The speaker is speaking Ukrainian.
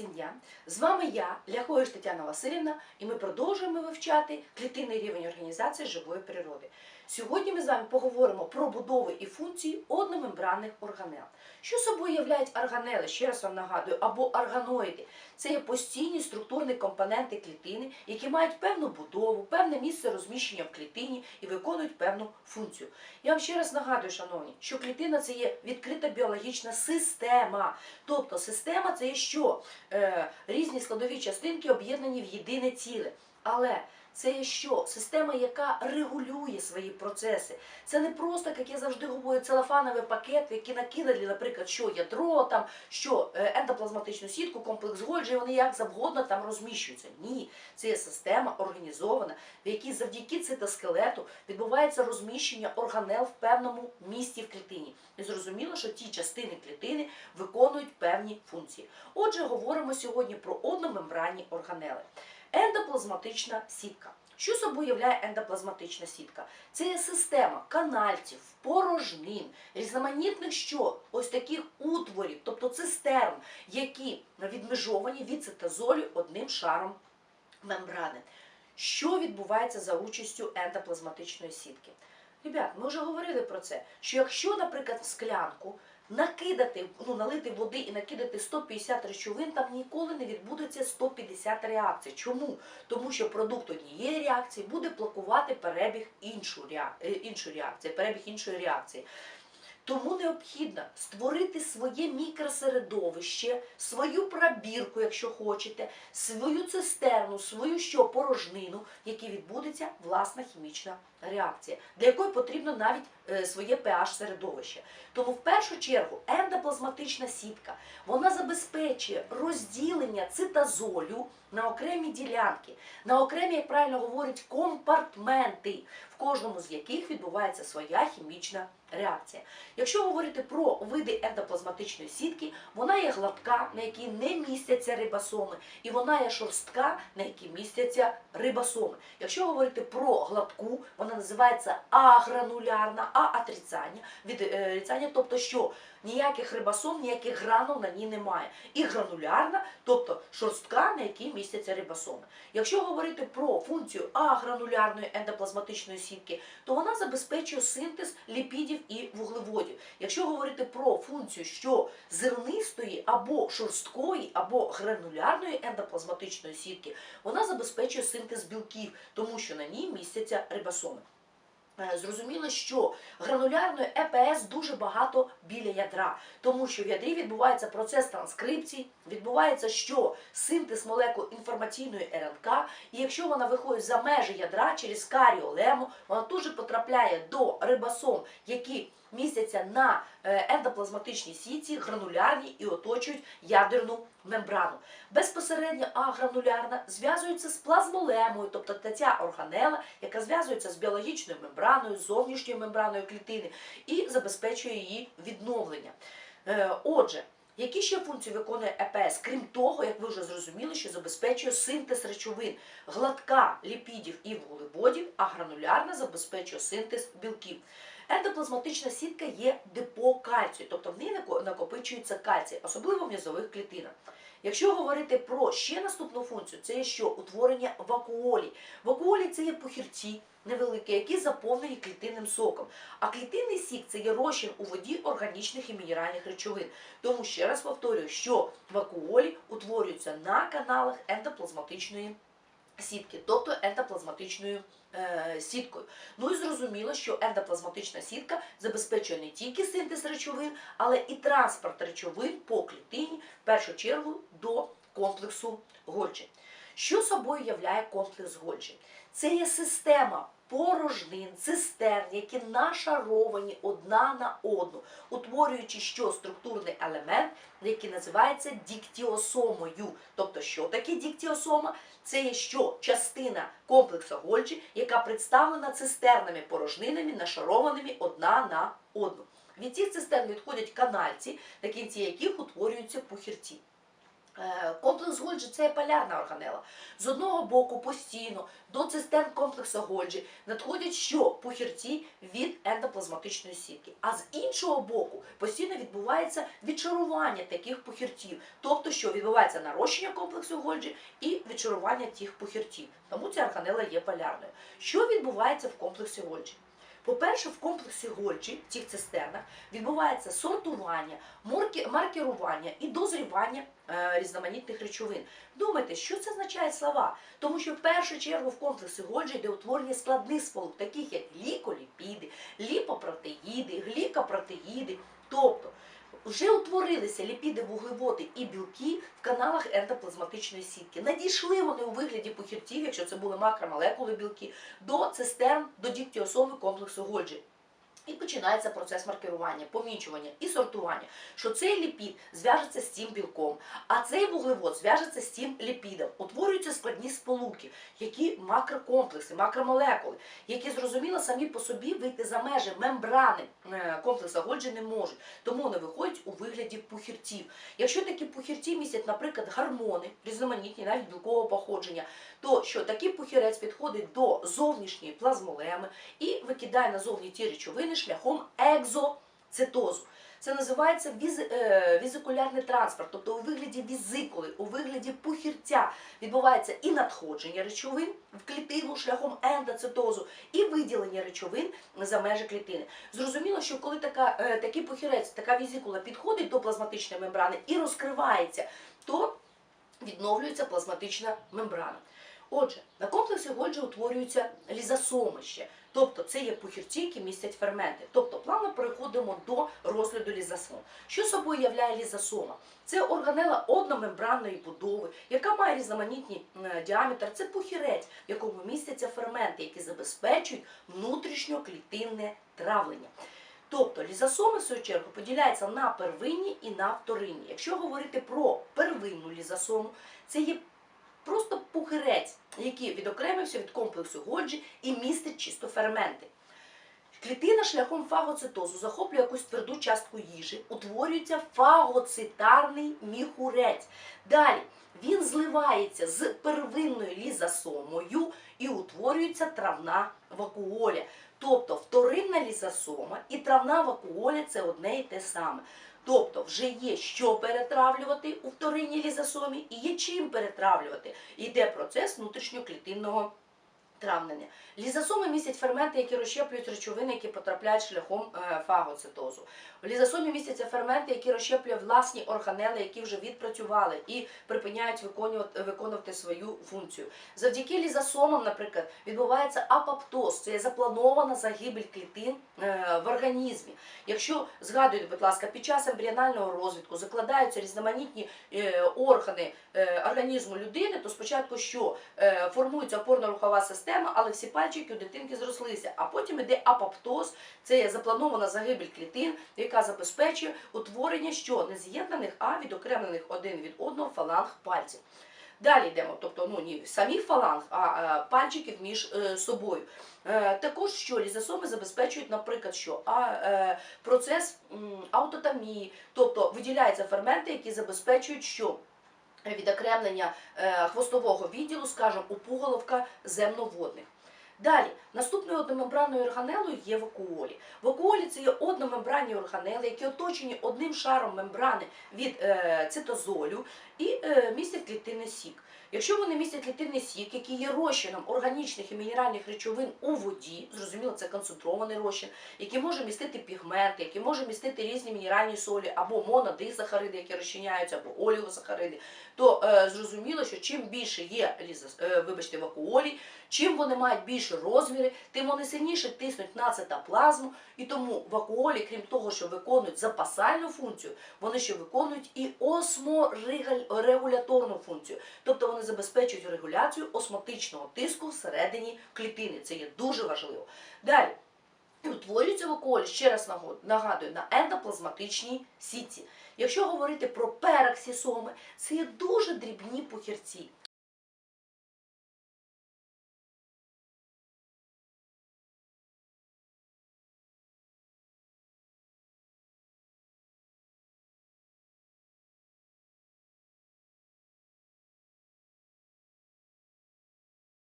сім'я. З вами я, Ляхович Тетяна Васильівна, і ми продовжуємо вивчати клітинний рівень організації живої природи. Сьогодні ми з вами поговоримо про будови і функції одномембранних органел. Що собою являють органели, ще раз вам нагадую, або органоїди. Це є постійні структурні компоненти клітини, які мають певну будову, певне місце розміщення в клітині і виконують певну функцію. Я вам ще раз нагадую, шановні, що клітина це є відкрита біологічна система. Тобто система це є що? Е, різні складові частинки об'єднані в єдине ціле. Але це є що? Система, яка регулює свої процеси. Це не просто, як я завжди говорю, целофановий пакет, в який накидали, наприклад, що ядро, там, що е, ендоплазматичну сітку, комплекс Гольджі, вони як завгодно там розміщуються. Ні, це є система організована, в якій завдяки цитоскелету відбувається розміщення органел в певному місці в клітині. І зрозуміло, що ті частини клітини виконують певні функції. Отже, говоримо сьогодні про одномембранні органели. Ендоплазматична сітка. Що собою являє ендоплазматична сітка? Це є система канальців, порожнин, різноманітних що? Ось таких утворів, тобто цистерн, які відмежовані від цитозолю одним шаром мембрани. Що відбувається за участю ендоплазматичної сітки? Ребят, ми вже говорили про це, що якщо, наприклад, в склянку накидати, ну, налити води і накидати 150 речовин, там ніколи не відбудеться 150 реакцій. Чому? Тому що продукт однієї реакції буде блокувати перебіг реак- е, реакції, перебіг іншої реакції. Тому необхідно створити своє мікросередовище, свою пробірку, якщо хочете, свою цистерну, свою що порожнину, в якій відбудеться власна хімічна реакція, для якої потрібно навіть е, своє pH середовище. Тому в першу чергу ендоплазматична сітка вона забезпечує розділення цитозолю на окремі ділянки, на окремі, як правильно говорять, компартменти, в кожному з яких відбувається своя хімічна реакція. Якщо говорити про види ендоплазматичної сітки, вона є гладка, на якій не містяться рибосоми, і вона є шорстка, на якій містяться рибосоми. Якщо говорити про гладку, вона називається агранулярна, а отрицання, від отрицання, тобто що ніяких рибосом, ніяких гранул на ній немає. І гранулярна, тобто шорстка, на якій містяться рибосоми. Якщо говорити про функцію агранулярної ендоплазматичної сітки, то вона забезпечує синтез ліпідів і вуглеводів. Якщо говорити про функцію, що зернистої або шорсткої, або гранулярної ендоплазматичної сітки, вона забезпечує синтез білків, тому що на ній містяться рибосоми. Е, Зрозуміло, що гранулярної ЕПС дуже багато біля ядра, тому що в ядрі відбувається процес транскрипції, відбувається що синтез молекул інформаційної РНК, і якщо вона виходить за межі ядра через каріолему, вона дуже потрапляє до рибосом, які містяться на е, ендоплазматичній сітці, гранулярні і оточують ядерну мембрану. Безпосередньо агранулярна зв'язується з плазмолемою, тобто ця органела, яка зв'язується з біологічною мембраною, зовнішньою мембраною клітини і забезпечує її відновлення. Е, Отже, які ще функції виконує ЕПС, крім того, як ви вже зрозуміли, що забезпечує синтез речовин, гладка ліпідів і вуглеводів, а гранулярна забезпечує синтез білків. Ендоплазматична сітка є депо кальцію, тобто в ній накопичується кальцій, особливо в м'язових клітинах. Якщо говорити про ще наступну функцію, це є що утворення вакуолій. Вакуолі це є похірці невеликі, які заповнені клітинним соком. А клітинний сік це є розчин у воді органічних і мінеральних речовин. Тому ще раз повторюю, що вакуолі утворюються на каналах ендоплазматичної сітки, тобто ендоплазматичною е, сіткою. Ну і зрозуміло, що ендоплазматична сітка забезпечує не тільки синтез речовин, але і транспорт речовин по клітині, першу чергу до комплексу Гольджі. Що собою являє комплекс Гольджі? Це є система порожнин, цистерн, які нашаровані одна на одну, утворюючи що структурний елемент, який називається діктіосомою. Тобто, що таке діктіосома? Це є що частина комплексу Гольджі, яка представлена цистернами порожнинами, нашарованими одна на одну. Від цих цистерн відходять канальці, на кінці яких утворюються пухірці. Е, Комплекс Гольджі це є полярна органела. З одного боку постійно до цистерн комплексу Гольджі надходять що пухірці від ендоплазматичної сітки. А з іншого боку постійно відбувається відчарування таких пухірців. Тобто, що відбувається нарощення комплексу Гольджі і відчарування тих пухірців. Тому ця органела є полярною. Що відбувається в комплексі Гольджі? По-перше, в комплексі Гольчі, в цих цистернах, відбувається сортування, маркерування і дозрівання е, різноманітних речовин. Думайте, що це означає слова? Тому що в першу чергу в комплексі Гольджі йде утворення складних сполук, таких як ліколіпіди, ліпопротеїди, глікопротеїди. Тобто вже утворилися ліпіди, вуглеводи і білки в каналах ендоплазматичної сітки. Надійшли вони у вигляді похіртів, якщо це були макромолекули білки, до цистерн, до діктіосоми комплексу Гольджі. І починається процес маркерування, помічування і сортування, що цей ліпід зв'яжеться з цим білком, а цей вуглевод зв'яжеться з цим ліпідом. Утворюються складні сполуки, які макрокомплекси, макромолекули, які зрозуміло самі по собі вийти за межі мембрани е, комплексу Гольджі не можуть, тому вони виходять у вигляді пухірців. Якщо такі пухірці містять, наприклад, гормони, різноманітні, навіть білкового походження, то що такий пухірець підходить до зовнішньої плазмолеми і викидає назовні ті речовини шляхом екзоцитозу. Це називається е, візикулярний транспорт, тобто у вигляді візикули, у вигляді пухірця відбувається і надходження речовин в клітину шляхом ендоцитозу, і виділення речовин за межі клітини. Зрозуміло, що коли така, е, такий пухірець, така візикула підходить до плазматичної мембрани і розкривається, то відновлюється плазматична мембрана. Отже, на комплексі Гольджі утворюються лізосоми ще. Тобто це є пухірці, які містять ферменти. Тобто плавно переходимо до розгляду лізосом. Що собою являє лізосома? Це органела одномембранної будови, яка має різноманітні е, діаметр. Це пухірець, в якому містяться ферменти, які забезпечують внутрішньоклітинне травлення. Тобто лізосоми, в свою чергу, поділяються на первинні і на вторинні. Якщо говорити про первинну лізосому, це є просто пухирець, який відокремився від комплексу Гольджі і містить чисто ферменти. Клітина шляхом фагоцитозу захоплює якусь тверду частку їжі, утворюється фагоцитарний міхурець. Далі він зливається з первинною лізосомою і утворюється травна вакуоля. Тобто вторинна лізосома і травна вакуоля це одне і те саме. Тобто вже є що перетравлювати у вторинній лізосомі і є чим перетравлювати. Йде процес внутрішньоклітинного травлення. Лізосоми містять ферменти, які розщеплюють речовини, які потрапляють шляхом е, фагоцитозу. В лізосомі містяться ферменти, які розщеплюють власні органели, які вже відпрацювали і припиняють виконувати, свою функцію. Завдяки лізосомам, наприклад, відбувається апоптоз, це є запланована загибель клітин е, в організмі. Якщо згадуєте, будь ласка, під час ембріонального розвитку закладаються різноманітні е, органи організму людини, то спочатку що формується опорно-рухова система, але всі пальчики у дитинки зрослися. А потім йде апоптоз, це є запланована загибель клітин, яка забезпечує утворення що не з'єднаних, а відокремлених один від одного фаланг пальців. Далі йдемо, тобто ну ні самих фаланг, а е, пальчиків між е, собою. Е, також що лізосоми забезпечують, наприклад, що а, процес аутотомії, тобто виділяються ферменти, які забезпечують що відокремлення е, хвостового відділу, скажімо, у пуголовка земноводних. Далі, наступною одномембранною органелою є вакуолі. Вакуолі це є одномембранні органели, які оточені одним шаром мембрани від е, цитозолю і е, містять клітинний сік. Якщо вони містять клітинний сік, який є розчином органічних і мінеральних речовин у воді, зрозуміло, це концентрований розчин, який може містити пігменти, який може містити різні мінеральні солі або монодисахариди, які розчиняються, або оліосахариди, то е, зрозуміло, що чим більше є е, вибачте, вакуолій, чим вони мають більше розміри, тим вони сильніше тиснуть на цитоплазму, і тому вакуолі, крім того, що виконують запасальну функцію, вони ще виконують і осморегуляторну функцію. Тобто вони забезпечують регуляцію осмотичного тиску всередині клітини. Це є дуже важливо. Далі. утворюється утворюється вакуолі, ще раз нагадую, на ендоплазматичній сітці. Якщо говорити про пероксісоми, це є дуже дрібні пухірці.